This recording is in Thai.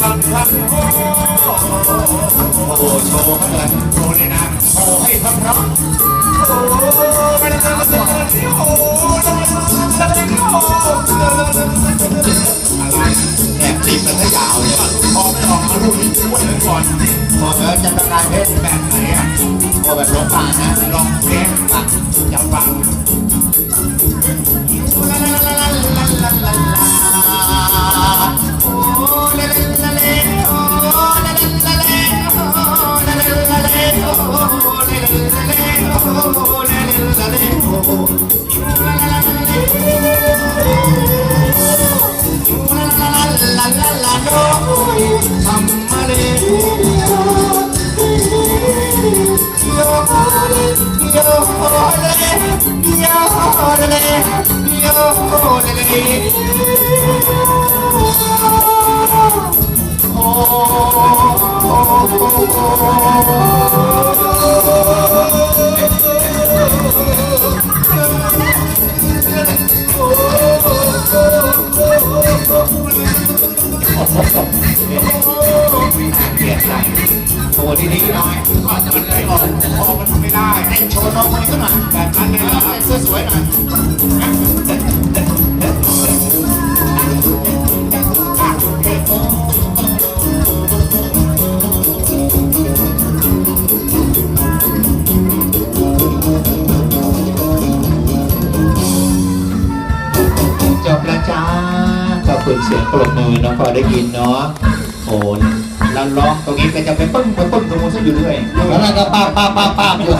พลังพลังโอ้โหโชว์เขาเลยโชว์เลยนะโชว์ให้พร้อมโอ้โหไม่ได้ไม่ได้ไม่ได้โอ้โหอะไรแอบตีมันให้ยาวเลยพอไม่ออกมาลูกนี้ช่วยเลยก่อนพอเออจะประกาศเพศแบบไหนอะพอแบบร้องผ่านนะลองเพลงฟังอยากฟัง เกลียดใจโชว์ดีๆหน่อยก่อนจะมันเลยออกออกมันไม่ได้ให้โชว์น้ องคนนี้ก็หน่อยแบบนั้นเลยนะเสื้อสวยหน่อยจบแล้วจ้าขอบคุณเสียงปรบมือเนาะพอได้ยินเนาะโอ้แล้วร้องตรงนี้ก็จะไปปึ้งไปปึ้งตรงนู้นซะอยู่เรื่อยแล้วก็ป้าป้าป้าป้าอยู่